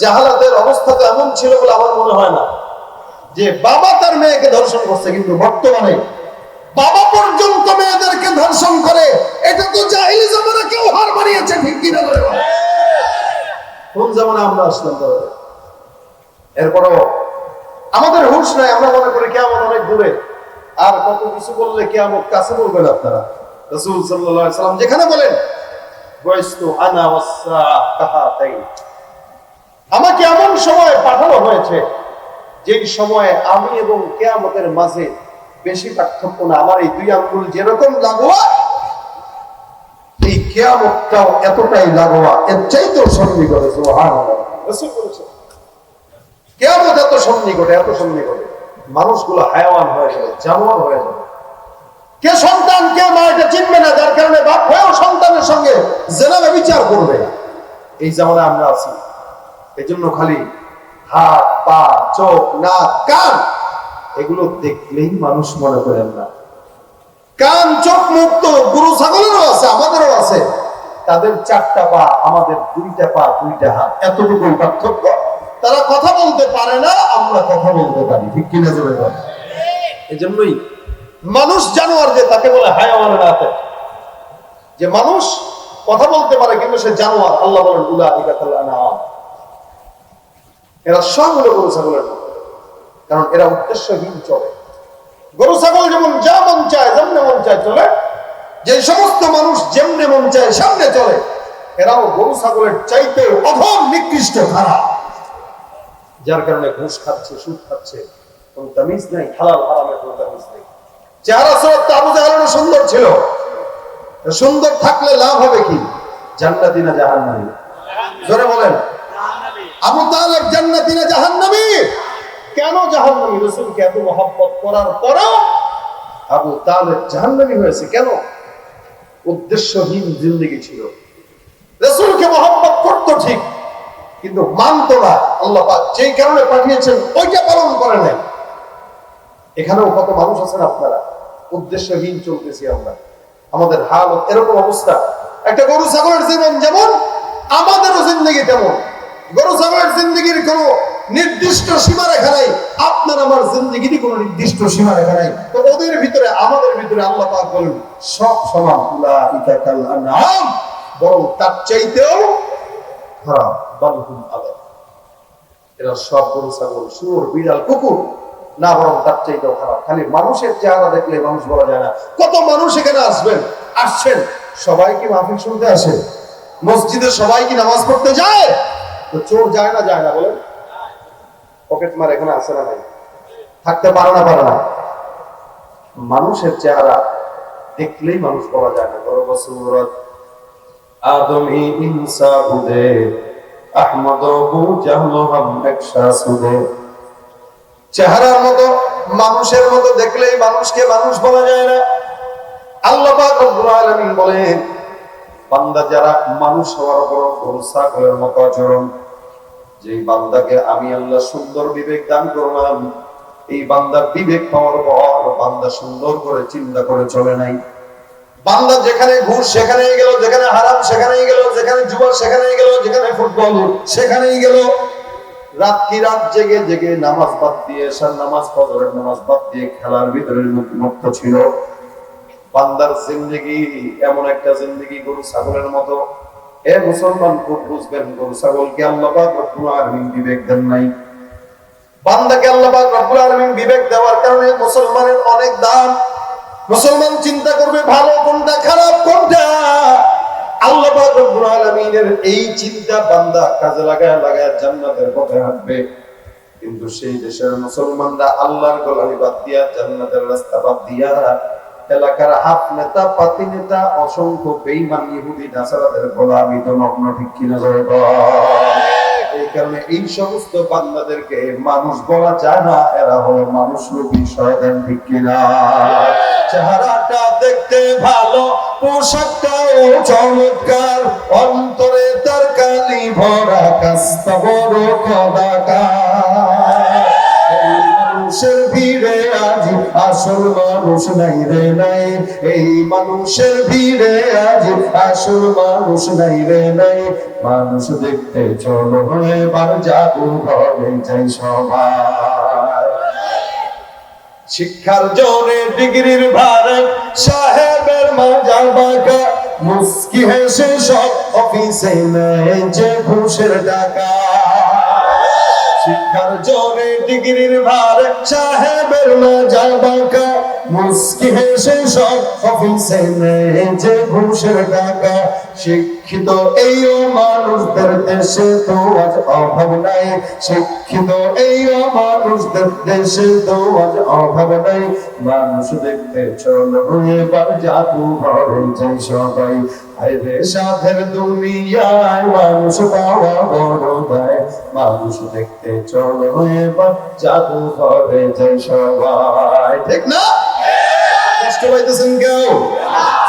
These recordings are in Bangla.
জাহালাতের অবস্থা তো এমন ছিল বলে আমার মনে হয় না। যে বাবা তার মেয়েকে ধর্ষণ করছে, কিন্তু বর্তমানে বাবা পর্যন্ত মেয়েদেরকে ধর্ষণ করে, এটা তো জাহিলি জামানা কেউ হার মানিয়েছে, ঠিক কিনা বলো? কোন জামানা আমরা আসলাম তাহলে? এরপরও আমাদের হুঁশ নাই, আমরা মনে করি কেমন অনেক দূরে। আর কত কিছু বললে কে কেমন কাছে বলবেন আপনারা? রসুল সাল্লাম যেখানে বলেন বয়স্তু আনা ওয়াসা কাহাতাইন। আমাকে এমন সময় পাঠানো হয়েছে, যেই সময়ে আমি এবং কেয়ামতের মাঝে বেশি পার্থক্য না, আমার এই দুই আঙ্গুল যেরকম লাগোয়া, এই কেয়ামতটাও এতটাই লাগোয়া, এর চাইতেও কেয়ামত এত এত মানুষগুলো হায়াওয়ান হয়ে যাবে, জানোয়ার হয়ে যাবে। কে সন্তান, কে মা, এটা চিনবে না, যার কারণে বাপ হয়েও সন্তানের সঙ্গে জেনাবে বিচার করবে এই জামানায় আমরা আছি। এই জন্য খালি হাত, পা, চোখ, নাক, কান, এগুলো দেখলেই মানুষ মনে করেন না কান, চোখ মুখ তো গুরু, ছাগলেরও আছে, আমাদেরও আছে। তাদের চারটা পা, আমাদের দুইটা পা, দুইটা হাত। এতটুকুই পার্থক্য। তারা কথা বলতে পারে না, আমরা কথা বলতে পারি। ঠিক কিনা জোরে বলেন? এই জন্যই মানুষ জানোয়ার যে তাকে বলে হায়াওয়ানের রাতে যে মানুষ কথা বলতে পারে, কিন্তু সে জানোয়ার। আল্লাহ বলেন উলা ইকাতাল্লাহ নাম এরা সব হলো গরু ছাগলের মতো। কারণ এরা উদ্দেশ্যহীন চলে। গরু, ছাগল যেমন যা মন চায়, যেমনে মন চায় চলে। যে সমস্ত মানুষ যেমনে মন চায়, সামনে চলে। এরাও গরু, ছাগলের চাইতে অধম, নিকৃষ্ট খারাপ যার কারণে ঘুষ খাচ্ছে, সুদ খাচ্ছে, কোন তামিজ নেই, হালাল, হারামের কোন তামিজ নেই। চেহারা তো আবু জাহালেরও সুন্দর ছিল। সুন্দর থাকলে লাভ হবে কি? জান্নাতি না জাহান্নামী? জোরে বলেন। আবু তালেব জান্নাতি না জাহান্নামী? কেন জাহান্নামী? রসুলকে এত মহব্বত করার পরেও আবু তালেব জাহান্নামী হয়েছে কেন? উদ্দেশ্যহীন জিন্দগি ছিল। রসুলকে মহব্বত করতো ঠিক, কিন্তু মানতো না। আল্লাহ যেই কারণে পাঠিয়েছেন, ওইটা পালন করে নাই। এখানেও কত মানুষ আছেন আপনারা? উদ্দেশ্যহীন চলতেছি আমরা। আমাদের হাল এরকম অবস্থা। একটা গরু, ছাগলের জীবন যেমন, আমাদেরও জিন্দগি তেমন। গরু জিন্দগির নির্দিষ্ট নাই। আপনার আমার নির্দিষ্ট নাই। তো ওদের ভিতরে, আমাদের ভিতরে আল্লাহ পাক বলেন, সব সমান বরং তার চাইতেও খারাপ এরা সব গরু, ছাগল বিড়াল, কুকুর। না, বরং তার চাইতেও খারাপ। খালি মানুষের চেহারা দেখলে মানুষ বলা যায় না। কত মানুষ এখানে আসবেন, আসছেন? সবাই কি মাহফিল শুনতে আসে? মসজিদে সবাই কি নামাজ পড়তে যায়? তো চোর যায় না যায় না, বলেন। পকেট মার এখানে আসে না নাই। থাকতে পারে না পারে না। মানুষের চেহারা দেখলেই মানুষ বলা যায় না। বড় বসুরত আদমি ইনসা হুদে, আহমদ বু জাহলো একশা সুদে। চেহারার মতো, মানুষের মতো দেখলেই মানুষকে মানুষ বলা যায় না। আল্লাহ রব্বুল আলামিন বলেন বান্দা যারা মানুষ হওয়ার পর গরু ছাগলের মতো আচরণ, যেই বান্দাকে আমি আল্লাহ সুন্দর বিবেক দান করলাম, এই বান্দার বিবেক পাওয়ার পর বান্দা সুন্দর করে চিন্তা করে চলে নাই। বান্দা যেখানে ঘুষ সেখানেই গেল, যেখানে হারাম সেখানেই গেল, যেখানে জুয়া সেখানেই গেল, যেখানে ফুটবল সেখানেই গেল। রাত কি রাত জেগে জেগে নামাজ বাদ দিয়ে এসার নামাজ, ফজরের নামাজ বাদ দিয়ে খেলার ভিতরে মুক্ত ছিল। বান্দার জিন্দগি, এমন একটা জিন্দগি গরু ছাগলের মতো। এ মুসলমান খুব বুঝবেন, গরু ছাগলকে আল্লাহ পাক রব্বুল আলামিন বিবেক দেন নাই। বান্দাকে রব্বুল বিবেক দেওয়ার কারণে মুসলমানের অনেক দাম। মুসলমান চিন্তা করবে, ভালো কোনটা, খারাপ কোনটা? রব্বুল এই চিন্তা বান্দা কাজে লাগায় লাগায় জান্নাতের পথে হাঁটবে। কিন্তু সেই দেশের মুসলমানরা আল্লাহর গোলামি বাদ দিয়া জান্নাতের রাস্তা বাদ দিয়া এলাকার হাত নেতা, পাতি নেতা, অসংখ্য বেইমান ইহুদি, নাসারাদের গোলামি তো নগ্ন ঠিক কিনা জোরে এই কারণে এই সমস্ত বান্দাদেরকে মানুষ বলা যায় না, এরা হলো মানুষ রূপী শয়তান ঠিক কিনা। চেহারাটা দেখতে ভালো পোশাকটাও চমৎকার, অন্তরে তার কালি ভরা কাস্তা বড় কদাকার। মানুষের ভিড়ে আসল মানুষ নাই রে নাই। এই মানুষের ভিড়ে আজ আসল মানুষ নাই রে নাই। মানুষ দেখতে চলো এবার যাব ঘরে যাই শিক্ষার জোরে ডিগ্রির ভারে সাহেবের মাজার বাঁকা। মুস্কি হেসে সব অফিসে নেয় যে ঘুষের টাকা। শিক্ষার জোরে ডিগ্রির ভার সাহেবের মাজার বাঁকা। মুস্কি হেসে সব অফিসে নেই যে ঘুষের টাকা। শিক্ষিত এই মানুষদের দেশে তো আজ অভাব নাই। শিক্ষিত এই মানুষদের দেশে তো আজ অভাব নাই। মানুষ দেখতে চলো, এবার যাব ঘরে যাই সবাই। আইরে সাধের দুনিয়ায় মানুষ পাওয়া বড় দায়। মানুষ দেখতে চলো, এবার যাব ঘরে যাই সবাই। ঠিক না? কষ্ট পাইতেছেন কেউ?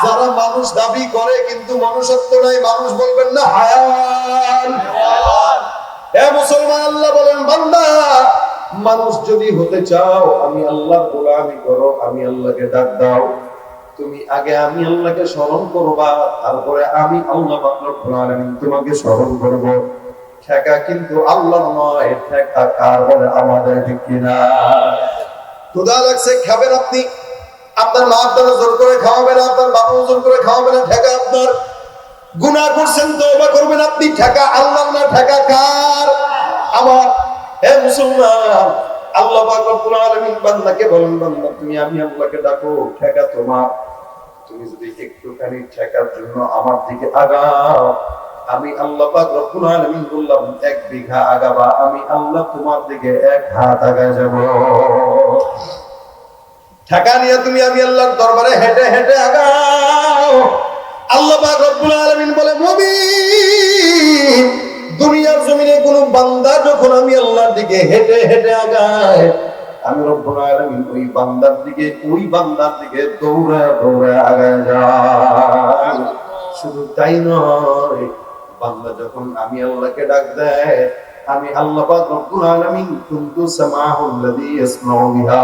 যারা মানুষ দাবি করে, কিন্তু মনুষ্যত্ব নাই, মানুষ বলবেন না হায়ান মুসলমান, আল্লাহ বলেন, বান্দা, মানুষ যদি হতে চাও, আমি আল্লাহর গোলামি করো, আমি আল্লাহকে ডাক দাও। তুমি আগে আমি আল্লাহকে স্মরণ করবা, তারপরে আমি আল্লাহ তোমাকে স্মরণ করব। ঠেকা কিন্তু আল্লাহ নয়, ঠেকা কার বলে আমাদের ঠিক কিনা? ক্ষুধা লাগছে, খাবেন আপনি। আপনার মা আপনারা জোর করে খাওয়াবে না, আপনার বাবা জোর করে খাওয়াবে না, ঠেকা আপনার। গুনাহ করছেন, তওবা করবেন আপনি, ঠেকা আল্লাহ না, ঠেকা কার? আমার, হে মুসলমান, আল্লাহ পাক রব্বুল আলামিন বান্দাকে বলেন, বান্দা, তুমি আমি আল্লাহকে ডাকো, ঠেকা তোমার তুমি যদি একটুখানি ঠেকার জন্য আমার দিকে আগাও, আমি আল্লাহ পাক রব্বুল আলামিন বললাম, এক বিঘা আগাবা, আমি আল্লাহ তোমার দিকে এক হাত আগায় যাব। ঠেকা নিয়ে তুমি আমি আল্লাহর দরবারে হেঁটে হেঁটে আগাও। আল্লাহ রব্বুল আলামিন বলে মুমিন দুনিয়ার জমিনে কোন বান্দা যখন আমি আল্লাহর দিকে হেঁটে হেঁটে আগায়, আমি রব্বুল আলামিন ওই বান্দার দিকে, ওই বান্দার দিকে দৌড়া দৌড়া আগায় যাই। শুধু তাই নয়, বান্দা যখন আমি আল্লাহকে ডাক দেয়, আমি আল্লাহ রব্বুল আলামিন, কুনতু সামাহুল্লাযী ইয়াসমাউ বিহা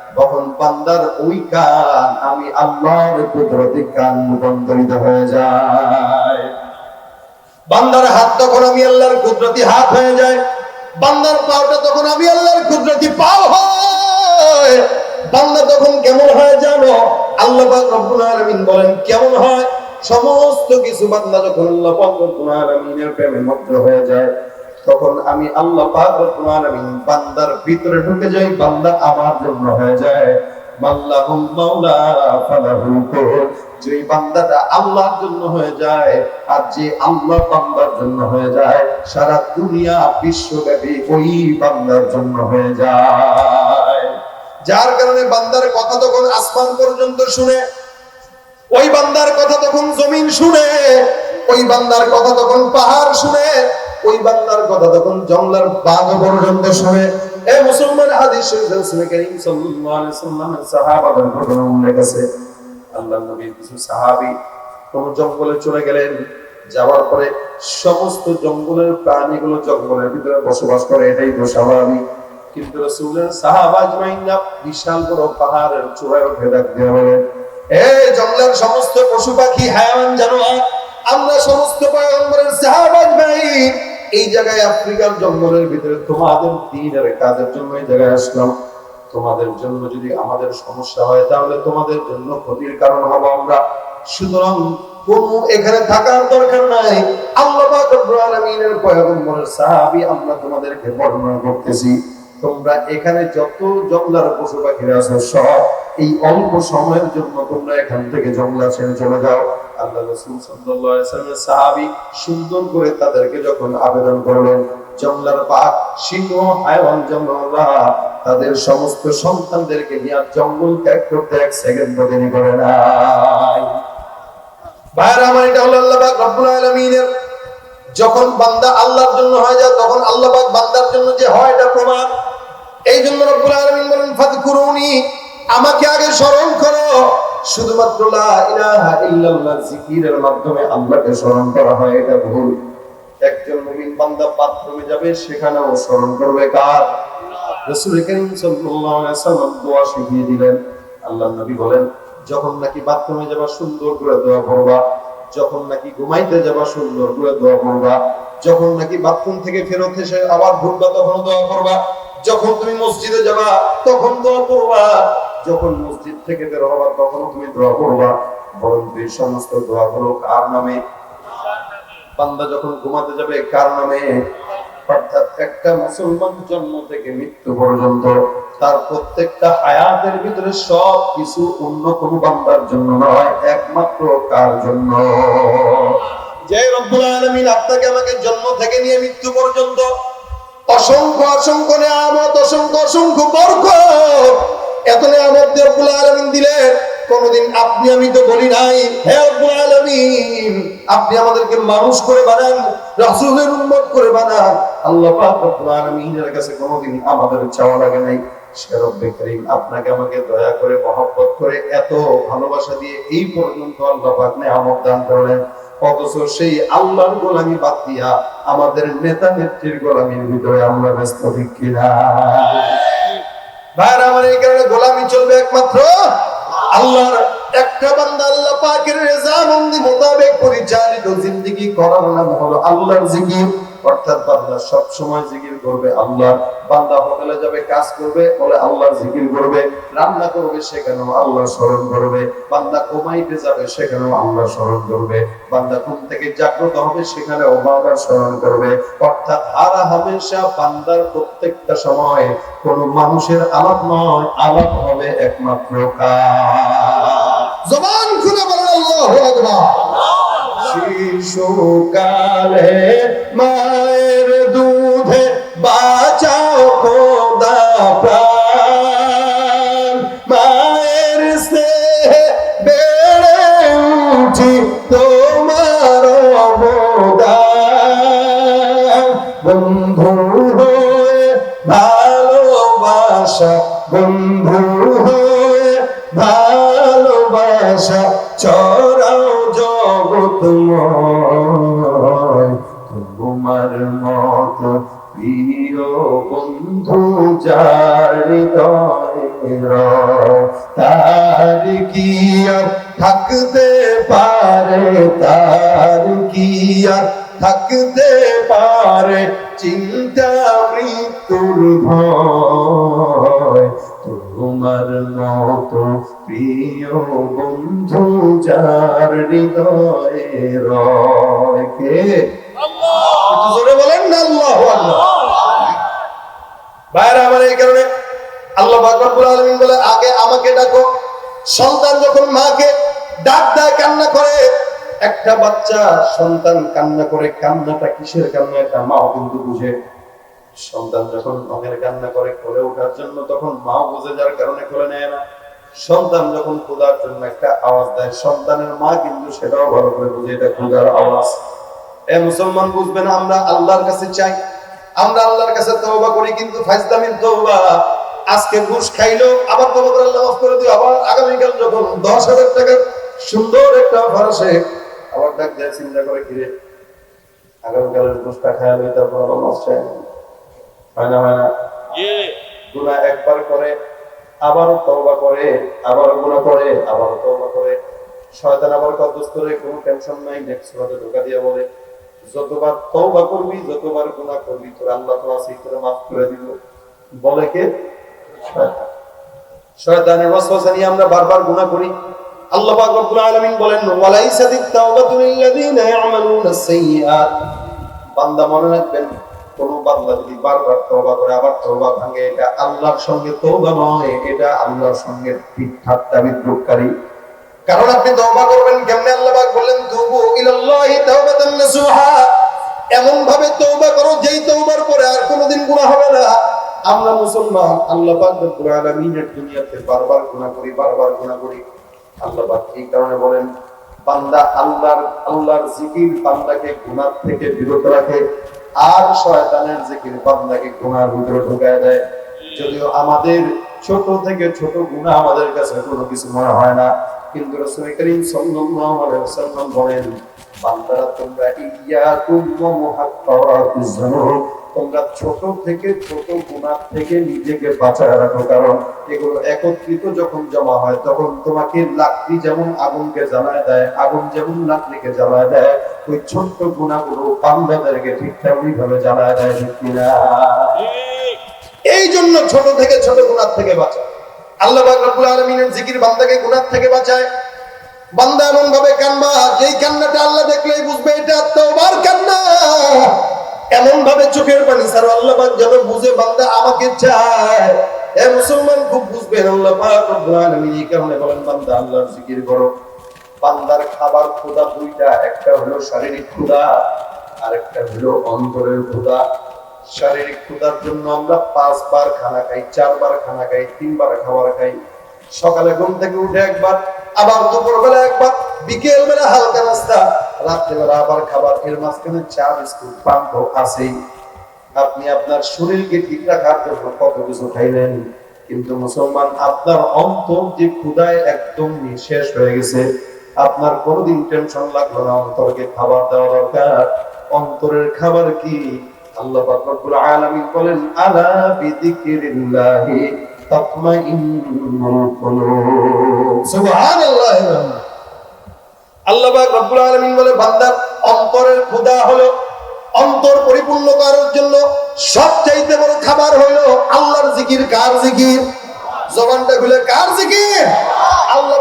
তখন বান্দার ওই কান আমি আল্লাহর কুদরতি কান রূপান্তরিত হয়ে যায়। বান্দার হাত তখন আমি আল্লাহর কুদরতি হাত হয়ে যায়। বান্দার পাওটা তখন আমি আল্লাহর কুদরতি পাও হয়। বান্দা তখন কেমন হয় জানো? আল্লাহ রব্বুল আলামিন বলেন, কেমন হয়? সমস্ত কিছু বান্দা যখন আল্লাহ রব্বুল আলামিনের প্রেমে মগ্ন হয়ে যায়। তখন আমি আল্লাহ বান্দার ভিতরে ঢুকে যাই, বান্দা আমার জন্য হয়ে যায়। জন্য হয়ে যায়। যার কারণে বান্দার কথা তখন আসমান পর্যন্ত শুনে, ওই বান্দার কথা তখন জমিন শুনে, ওই বান্দার কথা তখন পাহাড় শুনে ওই বান্দার কথা তখন জঙ্গলার বাঘ পর্যন্ত শুনে এ মুসলমান হাদিস শরীফে রাসূল করিম সাল্লাল্লাহু আলাইহি সাল্লামের সাহাবাদের ঘটনা উল্লেখ আছে আল্লাহ নবীর কিছু সাহাবী কোন জঙ্গলে চলে গেলেন, যাওয়ার পরে সমস্ত জঙ্গলের প্রাণীগুলো জঙ্গলের ভিতরে বসবাস করে, এটাই তো স্বাভাবিক। কিন্তু রাসূলের সাহাবা আজমাইনরা বিশাল বড় পাহাড়ের চূড়ায় উঠে ডাক দিয়ে বলেন এই জঙ্গলের সমস্ত পশু পাখি হায়াওয়ান জানোয়ার, আমরা সমস্ত পয়গম্বরের সাহাবাজ ভাই এই জায়গায় আফ্রিকার জঙ্গলের ভিতরে তোমাদের দিনের কাজের জন্য এই জায়গায় আসলাম। তোমাদের জন্য যদি আমাদের সমস্যা হয়, তাহলে তোমাদের জন্য ক্ষতির কারণ হব আমরা। সুতরাং কোন এখানে থাকার দরকার নাই। আল্লাহ পাক রব্বুল আলামিনের পয়গম্বরের সাহাবী আমরা তোমাদেরকে বর্ণনা করতেছি। তোমরা এখানে যত জঙ্গলার পশু পাখিরা আছো, সব এই অল্প সময়ের জন্য তোমরা এখান থেকে জঙ্গলা ছেড়ে চলে যাও। আল্লাহ রাসূল ওয়াসাল্লামের সাহাবী সুন্দর করে তাদেরকে যখন আবেদন করলেন, জঙ্গলার সিংহ জঙ্গলরা তাদের সমস্ত সন্তানদেরকে নিয়ে জঙ্গল ত্যাগ করতে এক সেকেন্ড দেরি করে নাই। আমার এটা হলো আল্লাহ রব্বুল আলামিনের। যখন বান্দা আল্লাহর জন্য হয়ে যায়, তখন আল্লাহ বান্দার জন্য যে হয় এটা প্রমাণ। এই জন্য রব্বুল আলামিন বলেন ফাযকুরুনি আমাকে আগে স্মরণ করো। শুধুমাত্র লা ইলাহা ইল্লাল্লাহ জিকিরের মাধ্যমে আল্লাহকে স্মরণ করা হয়, এটা ভুল। একজন মুমিন বান্দা যাবে, সেখানেও স্মরণ করবে কার? রাসূল করিম সাল্লাল্লাহু আলাইহি দোয়া শিখিয়ে দিলেন। নবী বলেন, যখন নাকি বাথরুমে যাবা, সুন্দর করে দোয়া করবা যখন নাকি ঘুমাইতে যাবা, সুন্দর করে দোয়া করবা যখন নাকি বাথরুম থেকে ফেরত এসে আবার ঢুকবা তখন দোয়া করবা যখন তুমি মসজিদে যাবা, তখন দোয়া করবা। যখন মসজিদ থেকে বের হবা, তখন তুমি দোয়া করবা। বরং এই সমস্ত দোয়াগুলো কার নামে? বান্দা যখন ঘুমাতে যাবে, কার নামে? অর্থাৎ একটা মুসলমান জন্ম থেকে মৃত্যু পর্যন্ত তার প্রত্যেকটা হায়াতের ভিতরে সব কিছু অন্য কোনো বান্দার জন্য নয়, একমাত্র কার জন্য? যে রব্বুল আলামিন, আপনাকে আমাকে জন্ম থেকে নিয়ে মৃত্যু পর্যন্ত অসংখ্য অসংখ্য নিয়ামত, অসংখ্য অসংখ্য বরকত। এত নিয়ামত দিয়ে রব্বুল আলামিন দিলেন, কোনদিন আপনি, আমি তো বলি নাই, হে রব্বুল আলামিন, আপনি আমাদেরকে মানুষ করে বানান, রাসূলের উম্মত করে বানান। আল্লাহ পাক রব্বুল আলামিনের কাছে কোনদিন আমাদের চাওয়া লাগে নাই। সে আপনাকে আমাকে দয়া করে, মহব্বত করে, এত ভালোবাসা দিয়ে এই পর্যন্ত আল্লাহ পাক নিয়ামত দান করলেন। অথচ সেই আল্লাহর গোলামি বাদ দিয়া আমাদের নেতা নেত্রীর গোলামির ভিতরে আমরা ব্যস্ত কিনা? ভাইরা, আমার এই কারণে গোলামি চলবে একমাত্র আল্লাহর। একটা বান্দা আল্লাহ পাকের রেজামন্দি মোতাবেক পরিচালিত জিন্দেগি করার নাম হলো আল্লাহর জিকির। অর্থাৎ বান্দা সব সময় জিকির করবে, আল্লাহ বান্দা হোটেলে যাবে, কাজ করবে, বলে জিকির করবে, রান্না করবে, সেখানেও আল্লাহ স্মরণ করবে, বান্দা যাবে, সেখানেও আল্লাহ স্মরণ করবে, বান্দা ঘুম থেকে জাগ্রত হবে স্মরণ করবে, অর্থাৎ হারা হামেশা বান্দার প্রত্যেকটা সময় কোন মানুষের আলাপ নয়, আলাপ হবে একমাত্র কার জবান খুলে আল্লাহু আকবার। শিশুকালে মায়ের বন্ধু যার হৃদয়ে সন্তান যখন মাকে ডাক কান্না করে, একটা বাচ্চা সন্তান কান্না করে, কান্নাটা কিসের কান্না? মাও কিন্তু বুঝে। সন্তান যখন কান্না করে ওঠার জন্য তখন মাও বুঝে, যার কারণে কোলে নেয় না। সন্তান যখন খোদার জন্য একটা আওয়াজ দেয় সন্তানের মা কিন্তু সেটাও ভালো করে বুঝে এটা খোদার আওয়াজ। এ মুসলমান বুঝবেন আমরা আল্লাহর কাছে চাই। আমরা আল্লাহর কাছে তওবা করি কিন্তু ফাইজদামিন তওবা। আজকে ঘুষ খাইলো আবার তওবা করে আল্লাহ মাফ করে দিও আবার আগামীকাল যখন দশ হাজার টাকার সুন্দর একটা অফার আসে আবার ডাক দেয় চিন্তা করে কিরে আগামীকালের ঘুষটা খাইলে তারপর আবার মাফ চাই। হয় না হয় না। গুনাহ একবার করে আবারও তওবা করে, আবারও গুনাহ করে, আবারও তওবা করে। শয়তান আবার কদ্দুস করে কোনো টেনশন নাই নেক্সট সুরাতে ধোকা দিয়ে বলে, যতবার তওবা করবি, যতবার গুনাহ করবি, তোর আল্লাহ তো আছে তোর মাফ করে দিব। বলে কে? শয়তান। শয়তানের ওয়াসওয়াসা নিয়ে আমরা বারবার গুনাহ করি। আল্লাহ পাক রব্বুল আলামিন বলেন ওয়ালাইসাতিত তাওবাতু লিল্লাযিনা ইয়ামালুনাস সাইয়্যাত। বান্দা মনে রাখবেন আল্লাহ তুবু এমন ভাবে তওবা করো, যেই তওবার পরে আর কোনোদিন গুনাহ হবে না। আমরা মুসলমান, আল্লাহ দুনিয়াতে বারবার গুনাহ করি, বারবার গুনাহ করি। আল্লাহ এই কারণে বলেন, বান্দা আল্লাহর আল্লাহর জিকির বান্দাকে গুনাহ থেকে বিরত রাখে। আর শয়তানের জিকির বান্দাকে গুনার ভিতরে ঢুকায় দেয়। যদিও আমাদের ছোট থেকে ছোট গুনাহ আমাদের কাছে কোনো কিছু মনে হয় না, কিন্তু রাসূল করিম আলাইহি ওয়াসাল্লাম বলেন, বান্দারা, তোমরা ইয়াকুম ওয়া তোমরা ছোট থেকে ছোট থেকে নিজেকে বাঁচায় রাখো, কারণ এগুলো একত্রিত যখন জমা হয়, তখন তোমাকে লাকড়ি যেমন আগুনকে জ্বালায় দেয়, আগুন যেমন লাকড়িকে জ্বালায় দেয় ওই ছোট্ট গুণাগুলো ঠিক তেমনি ভাবে দেয় এই জন্য ছোট থেকে ছোট গুণার থেকে বাঁচা আল্লাহ জিকির বান্দাকে গুনার থেকে বাঁচায়। বান্দা এমন ভাবে কান্না, যেই কান্নাটা আল্লাহ দেখলেই বুঝবে, এটা তওবার কান্না। এমন ভাবে চোখের পানি স্যার আল্লাহ যেন বুঝে বান্দা আমাকে চায়। এ মুসলমান খুব বুঝবেন, আল্লাহ এই কারণে বলেন, বান্দা আল্লাহর জিকির করো। বান্দার খাবার ক্ষুধা দুইটা, একটা হলো শারীরিক ক্ষুধা আর একটা হলো অন্তরের ক্ষুধা। শারীরিক ক্ষুধার জন্য আমরা পাঁচবার খানা খাই, চারবার খানা খাই, তিনবার খাবার খাই। সকালে ঘুম থেকে উঠে একবার, আবার দুপুরবেলা একবার বিকেল বেলা হালকা নাস্তা, রাত্রেবেলা আবার খাবার। এর মাঝখানে চা, বিস্কুট, পান তো আছেই। আপনি আপনার শরীরকে ঠিক রাখার জন্য কত কিছু খাইলেন? কিন্তু মুসলমান, আপনার অন্তর যে ক্ষুদায় একদম শেষ হয়ে গেছে। আপনার কোনোদিন টেনশন লাগল না, অন্তরকে খাবার দেওয়া দরকার। অন্তরের খাবার কি? আল্লাহ আলামিন বলেন, আলা অন্তর পরিপূর্ণ করার জন্য সবচাইতে বড় খাবার হলো আল্লাহর জিকির। কার জিকির? জবানটা খুলে, কার জিকির? আল্লাহ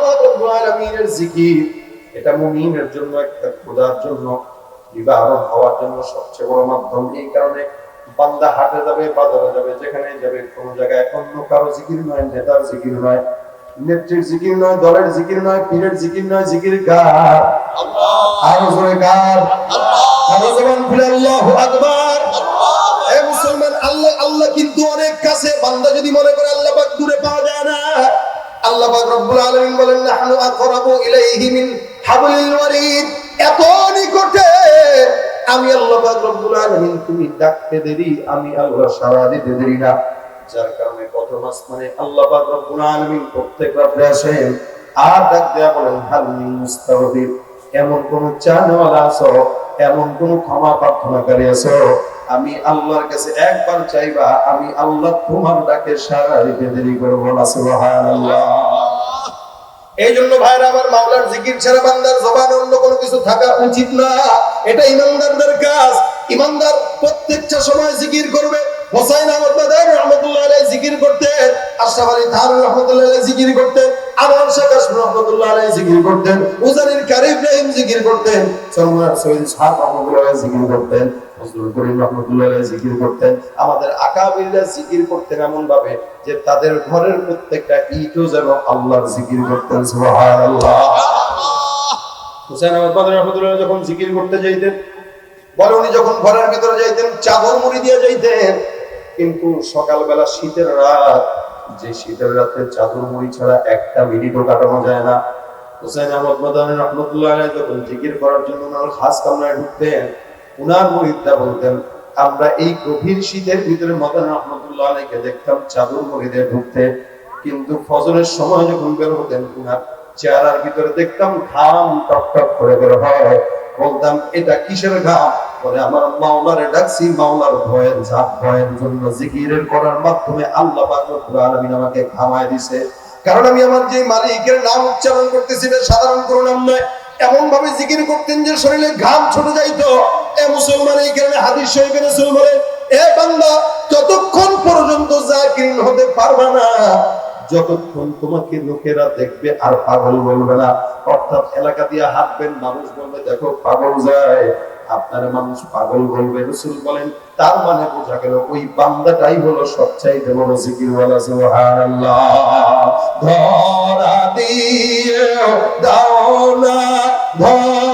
পাক জিকির, এটা মুমিনের জন্য একটা খোদার জন্য নিবারণ হওয়ার জন্য সবচেয়ে বড় মাধ্যম। এই কারণে বান্দা হাটে যাবে, বাজারে যাবে যেখানে যাবে, কোন জায়গায় অন্য কারও জিকির নয়, নেতার জিকির নয়, নেত্রীর জিকির নয়, দলের জিকির নয়, পীরের জিকির নয়, জিকির আরও জোরে আরও আকবার। মুসলমান, আল্লাহ আল্লাহ কিন্তু অনেক কাছে। বান্দা যদি মনে করে আল্লাহ আল্লাহ পাক রব্বুল আলামিন বলেন, নাহনু আকরাবু ইলাইহি মিন হাবলিল ওয়ারিদ এত নিকটে আমি আল্লাহ পাক রব্বুল আলামিন, তুমি ডাকতে দেরি, আমি আল্লাহ সারা দিতে দেরি না। যার কারণে কত মাস মানে আল্লাহ পাক রব্বুল আলামিন প্রত্যেক রাত্রে আসেন আর ডাক দেয়া বলেন হাল মিন এমন কোন চানওয়ালা আছো? এমন কোন ক্ষমা প্রার্থনাকারী আছো? আমি আল্লাহর কাছে একবার চাইবা, আমি আল্লাহ তোমার ডাকে সারা দিতে দেরি করব না, সুবহানাল্লাহ। এই জন্য ভাইরা, আমার মাওলার জিকির ছাড়া বান্দার জবানে অন্য কোনো কিছু থাকা উচিত না। এটা ইমানদারদের কাজ। ইমানদার প্রত্যেকটা সময় জিকির করবে। হোসাইন আহমদ বাদার রহমতুল্লাহ জিকির করতেন। আশরাফ থার রহমতুল্লাহ জিকির করতেন। আনোয়ার রহমতুল্লাহ আলাই জিকির করতেন। উজানির কারি জিকির করতেন। সলমান সৈয়দ জিকির করতেন। যখন জিকির করতে যাইতেন বলে উনি যখন ঘরের ভিতরে যাইতেন, চাদর মুড়ি দিয়ে যাইতেন, কিন্তু সকালবেলা শীতের রাত, যে শীতের রাতে চাদর মুড়ি ছাড়া একটা মিনিটও কাটানো যায় না। হুসেন আহমদ মাদানী রহমতুল্লাহ যখন জিকির করার জন্য খাস কামরায় ঢুকতেন উনার মুরিদরা বলতেন, আমরা এই গভীর শীতের ভিতরে মাদানী রহমতুল্লাহ আলাইকে দেখতাম, চাদর মুড়ি দিয়ে ঢুকতে। কিন্তু ফজরের সময় যখন বের হতেন, উনার চেহারার ভিতরে দেখতাম ঘাম টক টক করে বের হয়। বলতাম, এটা কিসের ঘাম? বলে, আমার মাওলারে ডাকছি, মাওলার ভয়ের ঝাপ ভয়ের জন্য জিকিরের করার মাধ্যমে আল্লাহ পাক রব্বুল আমাকে ঘামায় দিছে। কারণ আমি আমার যে মালিকের নাম উচ্চারণ করতেছি সাধারণ কোনো নাম নয়। এমন ভাবে জিকির করতেন যে শরীরে ঘাম ছুটে যাইতো। এ মুসলমান এই কারণে হাদিস শরীফে রাসূল বলে, এ বান্দা, যতক্ষণ পর্যন্ত জাকিরিন হতে পারবা না, যতক্ষণ তোমাকে লোকেরা দেখবে আর পাগল বলবে না, অর্থাৎ এলাকা দিয়ে হাঁটবেন, মানুষ বলবে, দেখো, পাগল যায়। আপনার মানুষ পাগল বলবে, রসুল বলেন তার মানে বোঝা গেল ওই বান্দাটাই হলো সবচাইতে বড় জিকিরওয়ালা, সুবহানাল্লাহ। ধরা দাও না, ধরা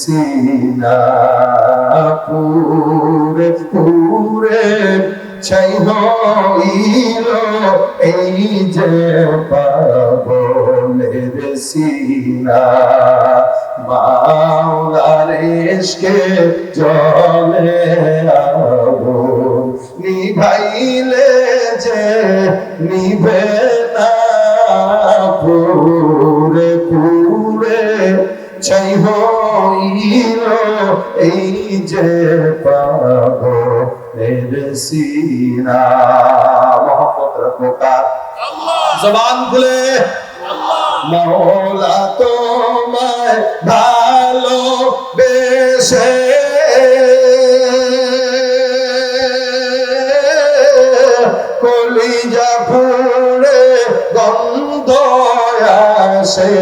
সিনা পুরে পুরে ছাই হইল এই যে পাগলের সিনা। মাওলার ইশকে জলে আগুন নিভাইলে যে নিভে এই যে পাগলের সিনা মোহাম্মদ রফিকার জবান খুলে। মৌলা তোমায় ভালো বেশে কলিজা পুড়ে গন্ধ আসে।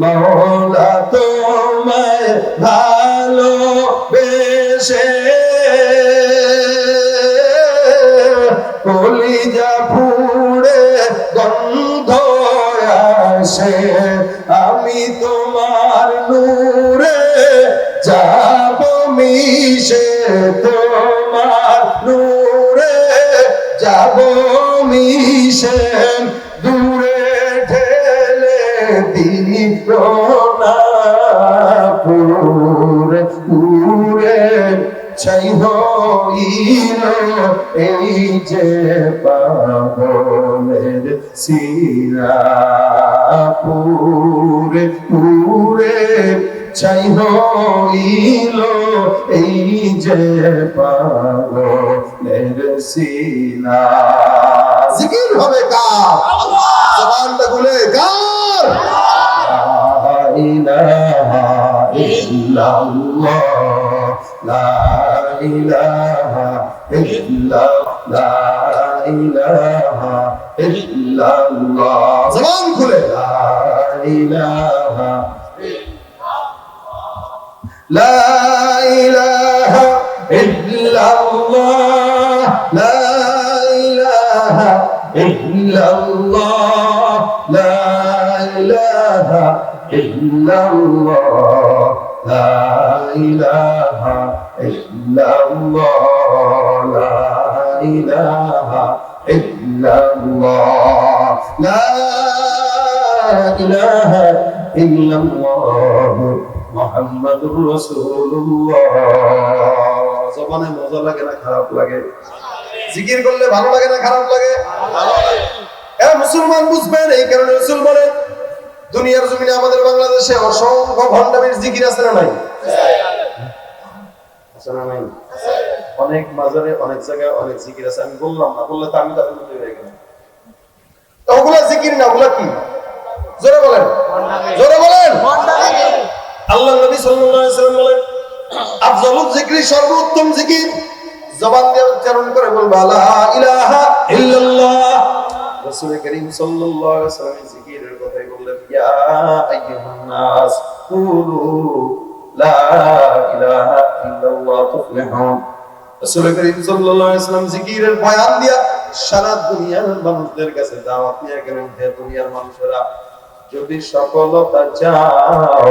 মৌলা তোমায় ভালো বেশে কলিজা পুড়ে গন্ধ আসে। আমি তোমার নূরে যাব মিশে তোমার নূরে যাব মিশে। এই যে পাগলের সিরা পুরে পুরে চাই হইল এই যে পাগলের সিরা। জিকির হবে কার? জবানটা গুলে কার? লা ইলাহা ইল্লাল্লাহ। لا إله إلا لا إله إلا الله زمان খুলে لا إله لا إله إلا الله لا إله إلا الله لا إله إلا الله لا إله إلا الله لا إله إلا الله لا إله إلا الله محمد رسول الله জবানে মজা লাগে না খারাপ লাগে জিকির করলে ভালো লাগে না খারাপ লাগে ভালো লাগে এরা মুসলমান বুঝবেন এই কারণে রসুল বলেন দুনিয়ার জমিনে আমাদের বাংলাদেশে অসংখ্য ভণ্ডামির জিকির আছে না নাই? আছে না নাই? অনেক মাজারে অনেক জায়গায় অনেক জিকির আছে। আমি বললাম না বললে তো আমি তাদের মধ্যে হয়ে গেলাম। ওগুলা জিকির না ওগুলা কি? জোরে বলেন। জোরে বলেন। আল্লাহ নবী সাল্লাল্লাহু আলাইহি সাল্লাম বলেন আফজালুল জিকরি সর্বোত্তম জিকির? জবান দিয়ে উচ্চারণ করে বলবা লা ইলাহা ইল্লাল্লাহ। রাসূল করিম সাল্লাল্লাহু আলাইহি সাল্লাম বললেন ইয়া আইয়ুহান নাস কুলু লা ইলাহা ইল্লাল্লাহ তুফলিহুন রাসূল করিম সাল্লাল্লাহু আলাইহি সাল্লাম জিকিরের বয়ান দিয়া সারা দুনিয়ার মানুষদের কাছে দাওয়াত নিয়ে গেলেন হে দুনিয়ার মানুষেরা। যদি সফলতা চাও,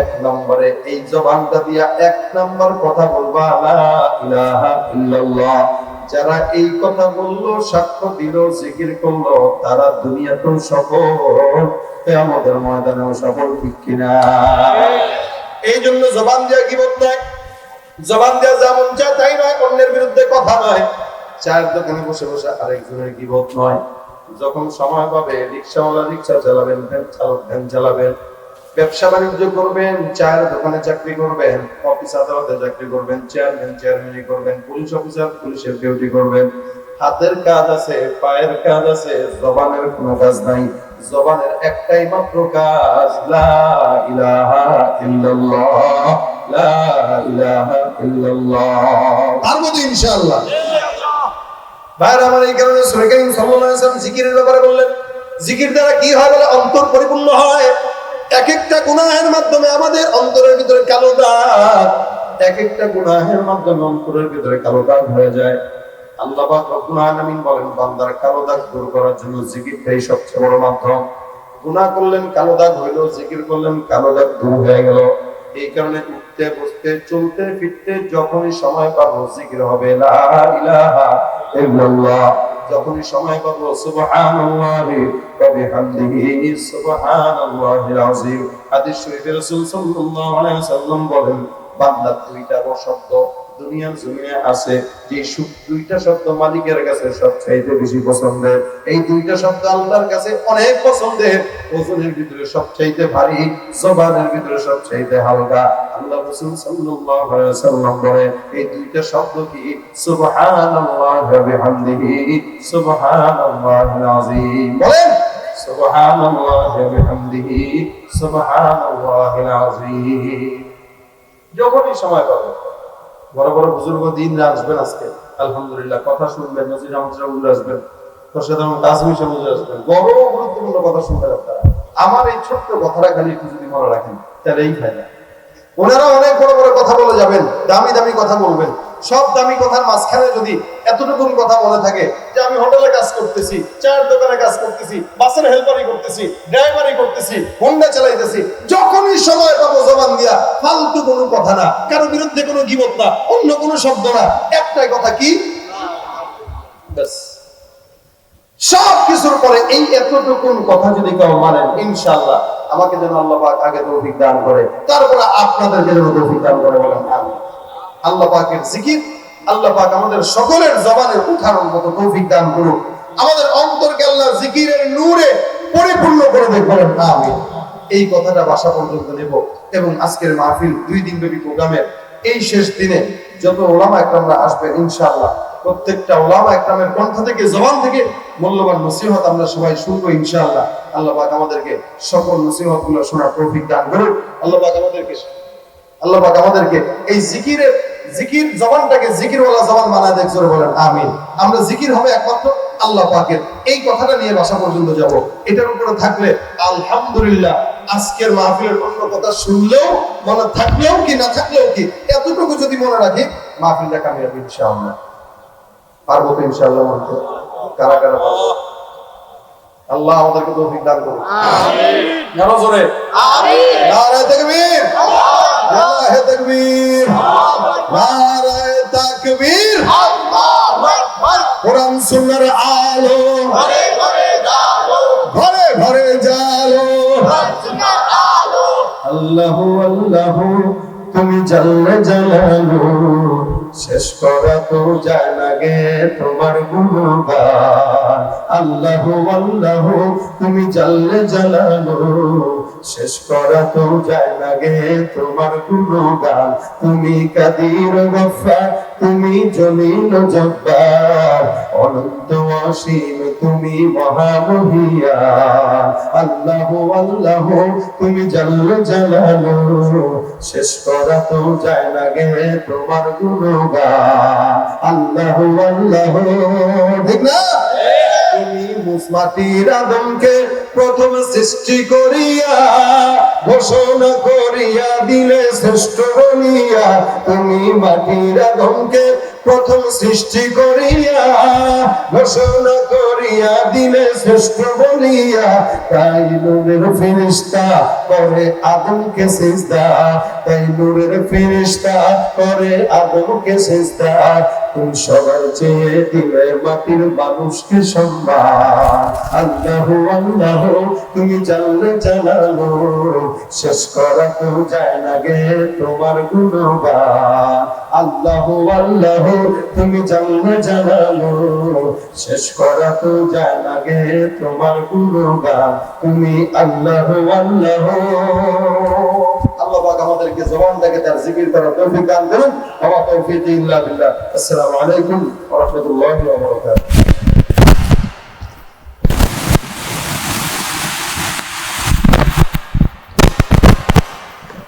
এক নম্বরে এই জবানটা দিয়া এক নম্বর কথা বলবা ইল্লাল্লাহ। যারা এই কথা বলল, সাক্ষ্য দিল, জিকির করল, তারা দুনিয়াতেও সফল। আমাদের ময়দানেও সফল, ঠিক কিনা? এই জন্য জবান দেওয়া কি বলতে? জবান দিয়া যেমন চায়, তাই নয়, অন্যের বিরুদ্ধে কথা নয়। চায়ের দোকানে বসে বসে আরেকজনের গিবত নয়। যখন সময় পাবে, রিক্সাওয়ালা রিক্সা চালাবেন, ভ্যান চালক ভ্যান চালাবেন ব্যবসা বাণিজ্য করবেন চায়ের দোকানে চাকরি করবেন অফিস আদালতে চাকরি করবেন চেয়ারম্যান চেয়ারম্যানই করবেন পুলিশ অফিসার পুলিশের ডিউটি করবেন। হাতের কাজ আছে পায়ের কাজ আছে জবানের কোনো কাজ নাই। জবানের একটাই মাত্র কাজ লা ইলাহা ইল্লাল্লাহ লা ইলাহা ইল্লাল্লাহ। পারব তো ইনশাআল্লাহ? ভাইয়ের আমার এই কারণে সূরা সাল্লাল্লাহু আলাইহি জিকিরের ব্যাপারে বললেন জিকির দ্বারা কি হয় বলে? অন্তর পরিপূর্ণ হয়। এক একটা গুনাহের মাধ্যমে আমাদের অন্তরের ভিতরে কালো দাগ এক একটা গুনাহের মাধ্যমে অন্তরের ভিতরে কালো দাগ হয়ে যায়। আল্লাহ আলামিন বলেন, বান্দার কালো দাগ দূর করার জন্য জিকিরটাই সবচেয়ে বড় মাধ্যম। করলেন, কালো দাগ জিকির করলেন, কালো দাগ দূর হয়ে গেল। এই কারণে উঠতে, বসতে, চলতে, ফিরতে যখনই সময় পাবো, জিকির হবে। লা ইলাহা ইল্লাল্লাহ। যখনই সময় পাবো, সুবহানাল্লাহি ওয়া বিহামদিহি, সুবহানাল্লাহিল আযীম। হাদিস শরীফে রাসূল সাল্লাল্লাহু আলাইহি ওয়াসাল্লাম বলেন, বান্দা দুইটা শব্দ। দুনিয়ার জমিনে আছে, যে দুইটা শব্দ মালিকের কাছে সবচাইতে বেশি পছন্দের। এই দুইটা শব্দ আল্লাহর কাছে অনেক পছন্দের। ওজনের ভিতরে সবচাইতে ভারী, জবানের ভিতরে সবচাইতে হালকা। আল্লাহ ওয়াসাল্লাম বলে এই দুইটা শব্দ কি? বলেন যখনই সময় পাবে বড় বড় বুজুর্গ দিন আসবেন আজকে। আলহামদুলিল্লাহ, কথা শুনবেন, নজির আহমদ সাহেব আসবেন। খোরশেদ কাশ্মীর কাজমি আসবেন। বড় গুরুত্বপূর্ণ কথা শুনবেন আপনারা। আমার এই ছোট্ট কথাটা খালি একটু যদি মনে রাখেন, তাহলে এই ফায়দা। ওনারা অনেক বড় বড় কথা বলে যাবেন, দামি দামি কথা বলবেন। সব দামি কথার মাঝখানে যদি এতটুকু কথা মনে থাকে যে আমি হোটেলে কাজ করতেছি, চায়ের দোকানে কাজ করতেছি, বাসের হেল্পারি করতেছি, ড্রাইভারি করতেছি, হোন্ডা চালাইতেছি, যখনই সময় পাবো জবান দিয়া, ফালতু কোনো কথা না। কারও বিরুদ্ধে কোনো গিবত না, অন্য কোনো শব্দ না। একটাই কথা কি? সব কিছুর পরে এই এতটুকুন কথা যদি কেউ মানেন, ইনশাআল্লাহ, আমাকে যেন আল্লাহ আগে তৌফিক দান করে। তারপরে আপনাদেরকে যেন তৌফিক দান করে বলেন আমি আল্লাহ পাকের জিকির, আল্লাহ পাক আমাদের সকলের জবানের উঠানোর মতো তৌফিক দান করুক। আমাদের অন্তরকে আল্লাহ জিকিরের নূরে পরিপূর্ণ করে দেখ বলেন আমি এই কথাটা বাসা পর্যন্ত নেব এবং আজকের মাহফিল দুই দিন ব্যাপী প্রোগ্রামের এই শেষ দিনে যত ওলামা একরামরা আসবেন ইনশাআল্লাহ, প্রত্যেকটা ওলামা একরামের কণ্ঠ থেকে, জবান থেকে মূল্যবান নসিহত আমরা সবাই শুনব, ইনশাআল্লাহ। আল্লাহ পাক আমাদেরকে সকল নসিহতগুলো শোনার তৌফিক দান করুন আল্লাহ পাক আমাদেরকে, আল্লাহ পাক আমাদেরকে এই জিকিরের জিকির জবানটাকে জিকিরওয়ালা জবান বানায় দেখ জোরে বলেন আমিন। আমরা জিকির হবে একমাত্র আল্লাহ পাকের। এই কথাটা নিয়ে বাসা পর্যন্ত যাব। এটার উপরে থাকলে আলহামদুলিল্লাহ আজকের মাহফিলের অন্য কথা শুনলেও মনে থাকলেও কি না থাকলেও কি এতটুকু যদি মনে রাখি মাহফিলটা কামিয়াবি ইনশাআল্লাহ। পারব তো ইনশাআল্লাহ মানতে কারা কারা পারব? আল্লাহ আমাদেরকে তৌফিক দান করুন আমিন। জোরে নারায়ে তাকবীর। নারায়ে তাকবীর। নারায়ে তাকবীর। কোরআন সুন্নাহর আলো। ঘরে ঘরে জালো। আল্লাহু আল্লাহু, তুমি জানলে জানালো শেষ করা তো যায় না গে তোমার গুণগান। আল্লাহু আল্লাহু, তুমি জানলে জানালো শেষ করা তো যায় না গে তোমার গুণগান। তুমি কাদির গফার, তুমি জলিল জব্বার। অনন্ত অসীম, তুমি মহামহিয়ান আল্লাহ আল্লাহ, তুমি জানল জানালো শেষ করা তো যায় না গে তোমার আল্লাহ আল্লাহ। ঠিক না? আদমকে প্রথম সৃষ্টি করিয়া, ঘোষণা করিয়া দিলে শ্রেষ্ঠ বলিয়া তুমি মাটির আদমকে প্রথম সৃষ্টি করিয়া, ঘোষণা করিয়া, দিলে শ্রেষ্ঠ বলিয়া, তাই নূরের ফেরিস্তা করে আদমকে সিজদা, তাই নূরের ফেরিস্তা করে আদমকে সিজদা। তুমি সবার চেয়ে দিলে মাটির মানুষকে সম্মান। আল্লাহ তুমি জানলে জানালো, শেষ করা তো যায় না গে তোমার গুণবা আল্লাহ আল্লাহ তুমি জানো জানালো শেষ করা তো যা লাগে তোমার গুণগান তুমি আল্লাহ আল্লাহ। আল্লাহ আমাদেরকে জবানটাকে তার জিকির করার তৌফিক দান আমার তৌফিক ইল্লা বিল্লাহ। আসসালামু আলাইকুম ওয়া রাহমাতুল্লাহি ওয়া বারাকাতুহু।